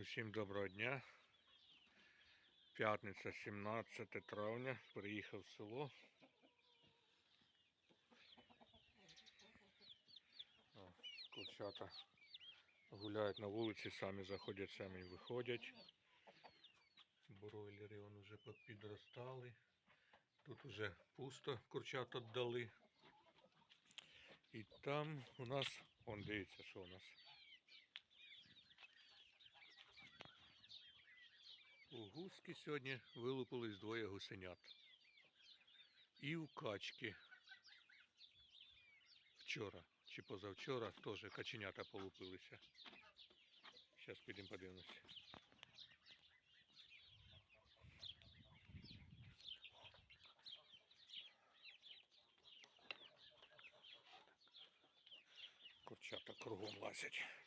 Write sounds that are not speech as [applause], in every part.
Усім доброго дня. П'ятниця 17 травня. Приїхав в село. О, Курчата гуляють на вулиці, самі заходять, самі виходять. Бройлери вон вже підростали. Тут уже пусто курчат віддали. І там у нас, вон дивіться, що у нас. У гуски сьогодні вилупились двоє гусенят. І у качки. Вчора чи позавчора теж каченята полупилися. Зараз підемо подивимося. Курчата кругом лазять.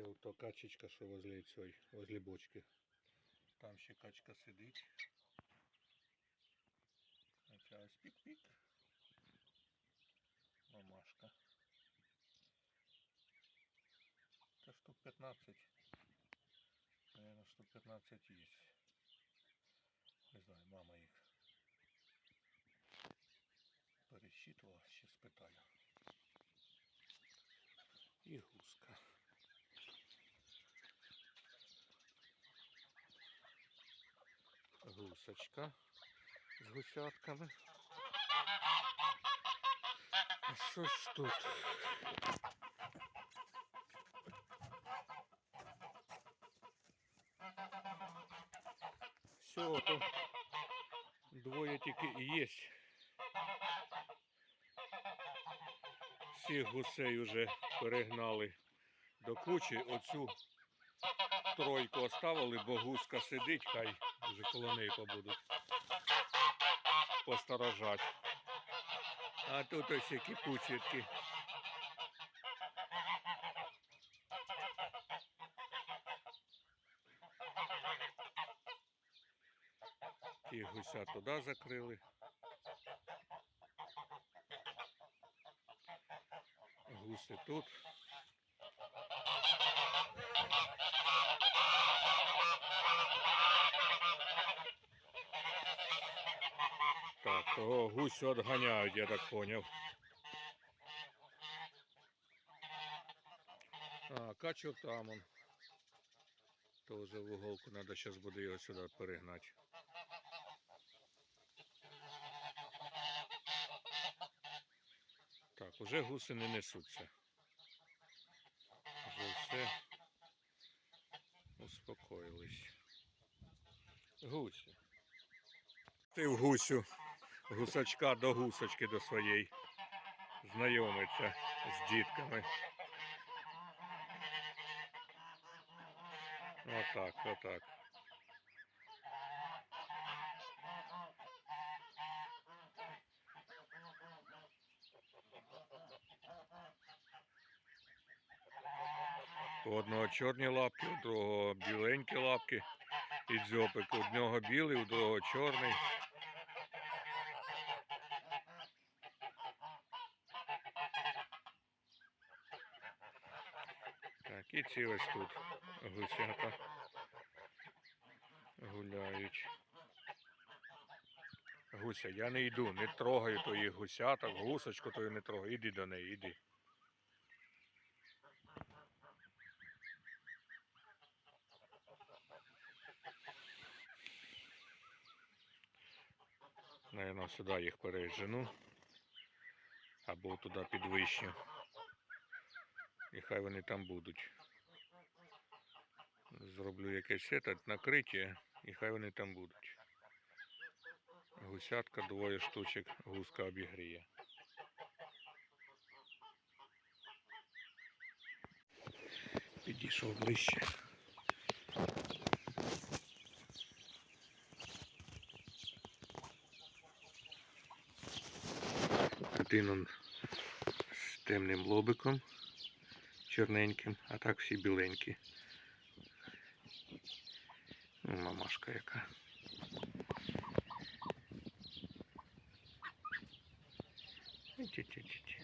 Це ото качечка, що возле цієї, возле бочки. Там ще качка сидить. А ця ось пік-пік. Мамашка. Це штук 15. Наверное, штук 15 є. Не знаю, мама їх пересчитувала, ще спитаю. І гуска. Гусочка з гусятками. А що ж тут? Все, то двоє тільки і є. Всіх гусей вже перегнали до кучі. Оцю тройку оставили, бо гуска сидить, хай вже коло неї побудуть. Посторожать. А тут ось які пуцітки. Ті гуся туди закрили. Гуси тут. Так, того гусь відганяють, я так поняв. А, качок там он. Тоже в уголку надо сейчас буде його сюди перегнати. Так, уже гуси не несуться. Вже все успокоїлись. Гусі. Ти в гусю гусачка до гусочки до своєї знайомиться з дітками. Отак, отак. У одного чорні лапки, у другого біленькі лапки і дзьопик. У одного білий, у другого чорний. Так, і ці ось тут гусята гуляють. Гуся, я не йду, не трогаю тої гусяток, гусочку тою не трогаю. Іди до неї, іди. Наверно, сюди їх пережену. Або туди під вишню. І хай вони там будуть. Зроблю якесь сет, накриття, і хай вони там будуть. Гусятка, двоє штучок, гуска обігріє. Підійшов ближче. Один з темним лобиком, чорненьким, а так всі біленькі. Мамашка яка. Ті -ті -ті -ті.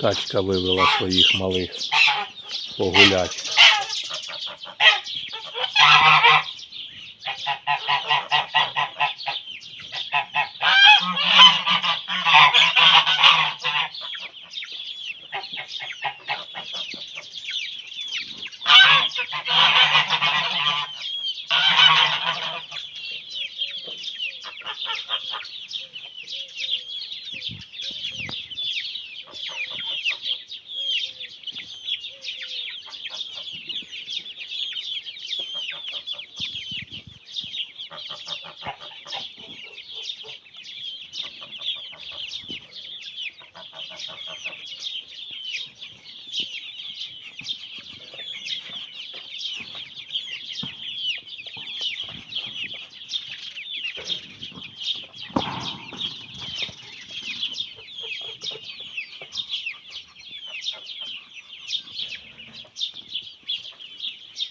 Качка вивела своїх малих погулять.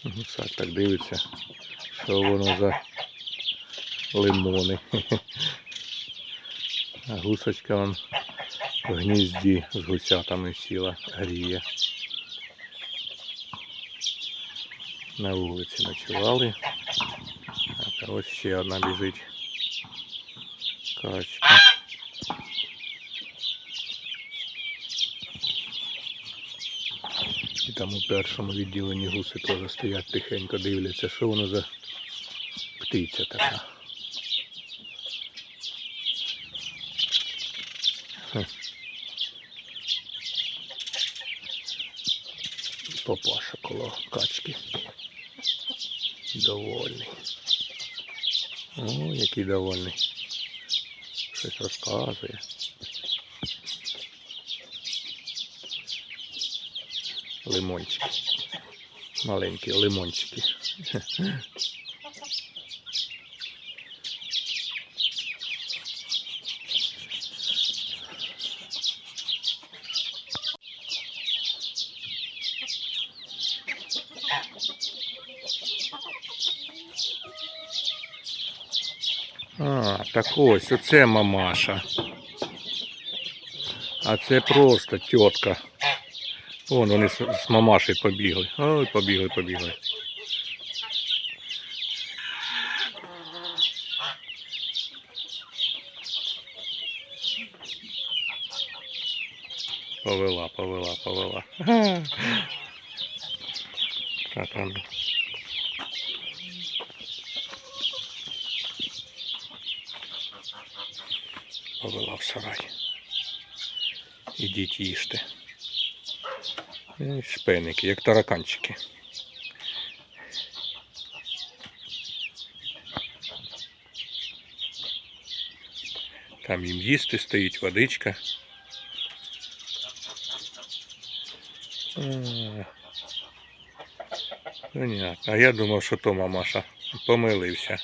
Гусак так дивиться, що воно за лимони. [laughs] А гусочка вон в гнізді з гусятами сіла, гріє. На вулиці ночували. А ось ще одна біжить. Качка. Там у першому відділенні гуси теж стоять тихенько, дивляться, що воно за птиця така. Папаша коло качки. Довольний. О, який довольний. Щось розказує. Лимончики. Маленькі лимончики. А, так ось, оце мамаша. А це просто тітка. Вон вони з, мамашею побігли. Ой, побігли, побігли. Повела, повела, повела. [laughs] Так, ну. Повела в сарай. Ідіть їжте. Е, Шпеники, як тараканчики. Там їм їсти стоїть водичка. А, Понятно. А я думав, що то мамаша помилився.